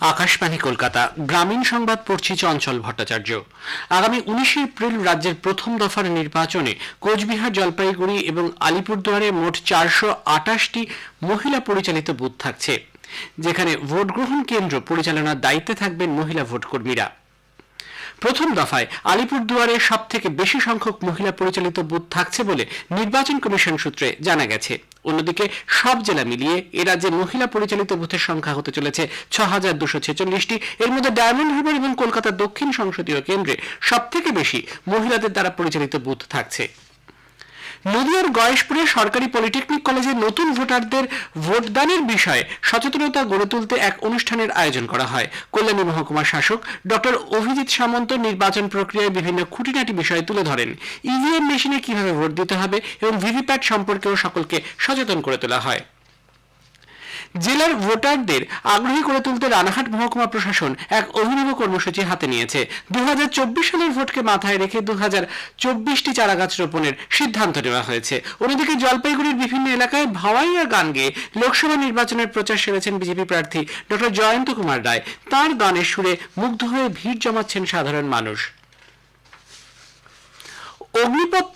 আকাশবাণী কলকাতা, গ্রামীণ সংবাদ পড়ছি চঞ্চল ভট্টাচার্য। আগামী উনিশে এপ্রিল রাজ্যের প্রথম দফার নির্বাচনে কোচবিহার, জলপাইগুড়ি এবং আলিপুরদুয়ারে মোট চারশো আটাশটি মহিলা পরিচালিত বুথ থাকছে, যেখানে ভোট গ্রহণ কেন্দ্র পরিচালনার দায়িত্বে থাকবেন মহিলা ভোটকর্মীরা প্রথম দফায় আলিপুরদুয়ারে সব থেকে বেশি সংখ্যক মহিলা পরিচালিত বুথ থাকছে বলে নির্বাচন কমিশন সূত্রে জানা গেছে। অন্যদিকে সব জেলা মিলিয়ে এ রাজ্যে মহিলা পরিচালিত বুথের সংখ্যা হতে চলেছে ছ হাজার দুশো ছেচল্লিশটি। এর মধ্যে ডায়মন্ড হারবার এবং কলকাতার দক্ষিণ সংসদীয় কেন্দ্রে সব থেকে বেশি মহিলাদের দ্বারা পরিচালিত বুথ থাকছে। নদিয়ার গয়েশপুরে সরকারি পলিটেকনিক কলেজে নতুন ভোটারদের ভোটদানের বিষয়ে সচেতনতা গড়ে তুলতে এক অনুষ্ঠানের আয়োজন করা হয়। কল্যাণী মহকুমা শাসক ডক্টর অভিজিৎ সামন্ত নির্বাচন প্রক্রিয়ায় বিভিন্ন খুঁটিনাটি বিষয় তুলে ধরেন। ইভিএম মেশিনে কীভাবে ভোট দিতে হবে এবং ভিভিপ্যাট সম্পর্কেও সকলকে সচেতন করে তোলা হয়। জেলার ভোটারদের আগ্রহী করে তুলতে রানাঘাট মহকুমা প্রশাসন এক অভিনব কর্মসূচি হাতে নিয়েছে। দুহাজার চব্বিশ সালের ভোটকে মাথায় রেখে দু চব্বিশটি চারাগাছ রোপণের সিদ্ধান্ত নেওয়া হয়েছে। অন্যদিকে জলপাইগুড়ির বিভিন্ন এলাকায় ভাওয়াইয়া গান গেয়ে লোকসভা নির্বাচনের প্রচার সেরেছেন বিজেপি প্রার্থী ডক্টর জয়ন্ত কুমার রায়। তার গানের সুরে মুগ্ধ হয়ে ভিড় জমাচ্ছেন সাধারণ মানুষ। অগ্নিপথ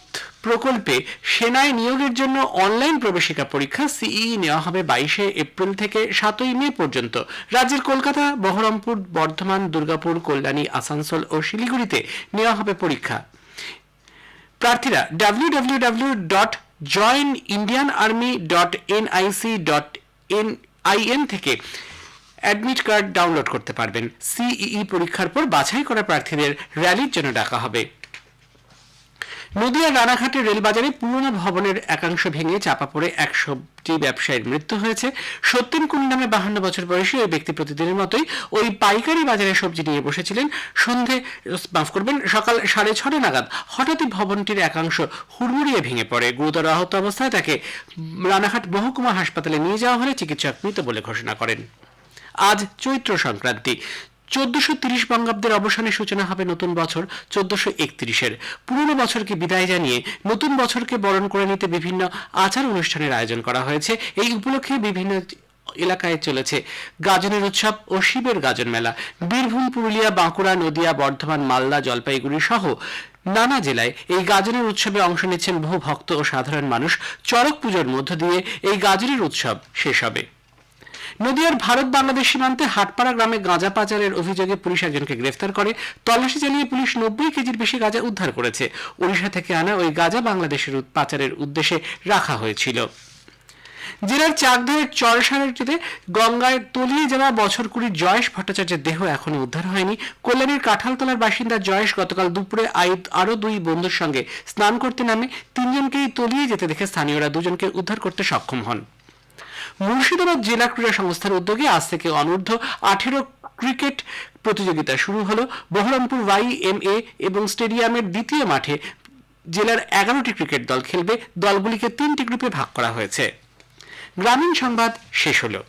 প্রকল্পে সেনায় নিয়োগের জন্য অনলাইন প্রবেশিকা পরীক্ষা সিই নেওয়া হবে বাইশে এপ্রিল থেকে সাতই মে পর্যন্ত। রাজ্যের কলকাতা, বহরমপুর, বর্ধমান, দুর্গাপুর, কল্যাণী, আসানসোল ও শিলিগুড়িতে নেওয়া হবে পরীক্ষা। প্রার্থীরা W W W dot join Indian army dot NIC dot N IN থেকে অ্যাডমিট কার্ড ডাউনলোড করতে পারবেন। সিইই পরীক্ষার পর বাছাই করা প্রার্থীদের র্যালির জন্য ডাকা হবে। নদিয়ার রানাঘাটের রেলবাজারে পুরনো ভবনের একাংশ ভেঙে চাপা পড়ে একশোটি ব্যবসায়ীর মৃত্যু হয়েছে। সত্যেন কুন্ড নামে বাহান্ন বছর বয়সী ওই ব্যক্তি প্রতিদিনের মতোই ওই পাইকারি বাজারে সবজি নিয়ে বসেছিলেন। সন্ধে, মাফ করবেন, সকাল সাড়ে ছটা নাগাদ হঠাৎই ভবনটির একাংশ হুড়মুড়িয়ে ভেঙে পড়ে। গুরুতর আহত অবস্থায় তাকে রানাঘাট মহকুমা হাসপাতালে নিয়ে যাওয়া হলে চিকিৎসক মৃত বলে ঘোষণা করেন। আজ চৈত্র সংক্রান্তি। চোদ্দশো তিরিশ বঙ্গাব্দের অবসানে সূচনা হবে নতুন বছর চোদ্দশো একত্রিশের। পুরনো বছরকে বিদায় জানিয়ে নতুন বছরকে বরণ করে নিতে বিভিন্ন আচার অনুষ্ঠানের আয়োজন করা হয়েছে। এই উপলক্ষে বিভিন্ন এলাকায় চলেছে গাজনের উৎসব ও শিবের গাজন মেলা। বীরভূম, পুরুলিয়া, বাঁকুড়া, নদিয়া, বর্ধমান, মালদা, জলপাইগুড়ি সহ নানা জেলায় এই গাজনের উৎসবে অংশ নিচ্ছেন বহু ভক্ত ও সাধারণ মানুষ। চড়ক পুজোর মধ্য দিয়ে এই গাজনের উৎসব শেষ হবে। নদিয়ার ভারত বাংলাদেশ সীমান্তে হাটপাড়া গ্রামে গাঁজা পাচারের অভিযোগে পুলিশ একজনকে গ্রেফতার করে। তল্লাশি চালিয়ে পুলিশ নব্বই কেজির বেশি গাঁজা উদ্ধার করেছে। ওড়িশা থেকে আনা ওই গাঁজা বাংলাদেশের পাচারের উদ্দেশ্যে রাখা হয়েছিল। জেলার চাকদহের চরসারিতে গঙ্গায় তলিয়ে যাওয়া বছর কুড়ির জয়েশ ভট্টাচার্যের দেহ এখনও উদ্ধার হয়নি। কল্যাণীর কাঁঠালতলার বাসিন্দা জয়েশ গতকাল দুপুরে আই- আরও দুই বন্ধুর সঙ্গে স্নান করতে নামে। তিনজনকেই তলিয়ে যেতে দেখে স্থানীয়রা দুজনকে উদ্ধার করতে সক্ষম হন। মুর্শিদাবাদ জেলা ক্রীড়া সংস্থার উদ্যোগে আজ থেকে অনূর্ধ্ব আঠেরো ক্রিকেট প্রতিযোগিতা শুরু হলো। বহরমপুর ওয়াই এম এ এবং স্টেডিয়ামের দ্বিতীয় মাঠে জেলার এগারোটি ক্রিকেট দল খেলবে। দলগুলিকে তিনটি গ্রুপে ভাগ করা হয়েছে। গ্রামীণ সংবাদ শেষ হলো।